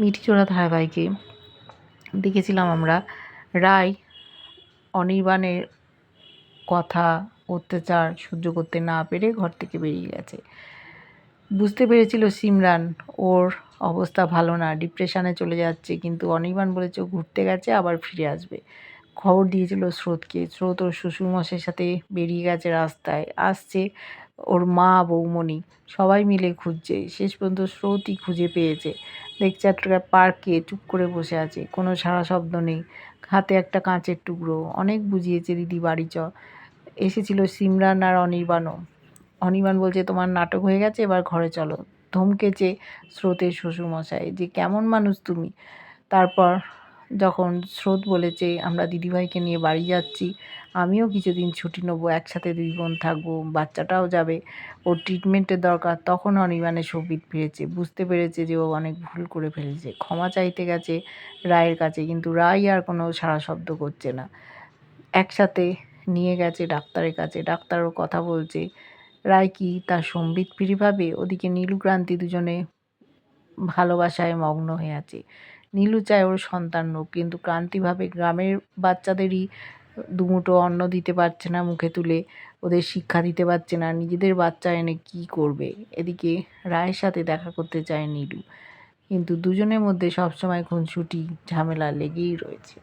মিঠিচোরা ধারাবাহিকে দেখেছিলাম আমরা। রায় অনির্বাণের কথা, অত্যাচার সহ্য করতে না পেরে ঘর থেকে বেরিয়ে গেছে। বুঝতে পেরেছিল সিমরান, ওর অবস্থা ভালো না, ডিপ্রেশনে চলে যাচ্ছে, কিন্তু অনির্বাণ বলেছে ঘুরতে গেছে, আবার ফিরে আসবে। খবর দিয়েছিল স্রোতকে, স্রোত ওর শ্বশুরমশাইয়ের সাথে বেরিয়ে গেছে রাস্তায়, আসছে ওর মা, বৌমণি সবাই মিলে খুঁজছে। শেষ পর্যন্ত স্রোতই খুঁজে পেয়েছে। দেখছে একটা পার্কে চুপ করে বসে আছে। কোনো সারা শব্দ নেই। হাতে একটা কাঁচের টুকরো। অনেক বুঝিয়েছে দিদি বাড়ি চ। এসেছিল সিমরান আর অনির্বাণও। অনির্বাণ বলছে, তোমার নাটক হয়ে গেছে, এবার ঘরে চলো। ধমকেছে স্রোতের শ্বশুরমশাই, যে কেমন মানুষ তুমি? তারপর যখন স্রোত বলেছে, আমরা দিদিভাইকে নিয়ে বাড়ি যাচ্ছি, আমিও কিছুদিন ছুটি নেব, একসাথে দুই বোন থাকব, বাচ্চাটাও যাবে, ওর ট্রিটমেন্টের দরকার। তখন অনির্বাণের সৌভিত ফিরেছে। বুঝতে পেরেছে যে ও অনেক ভুল করে ফেলেছে। ক্ষমা চাইতে গেছে রায়ের কাছে, কিন্তু রায় আর কোনো সারা শব্দ করছে না। একসাথে নিয়ে গেছে ডাক্তারের কাছে। ডাক্তারও কথা বলছে, রায় কি তার সম্বিত ফিরে পাবে ওদিকে নীলু ক্রান্তি দুজনে ভালোবাসায় মগ্ন হয়ে আছে। নীলু চায় ওর সন্তান হোক, কিন্তু ক্রান্তিভাবে গ্রামের বাচ্চাদেরই দুমুটো অন্ন দিতে পারছে না মুখে তুলে, ওদের শিক্ষা দিতে পারছে না, নিজেদের বাচ্চা এনে কি করবে? এদিকে রায়ের সাথে দেখা করতে চায় নীলু। কিন্তু দুজনের মধ্যে সবসময় খুনসুটি, ঝামেলা লেগেই রয়েছে।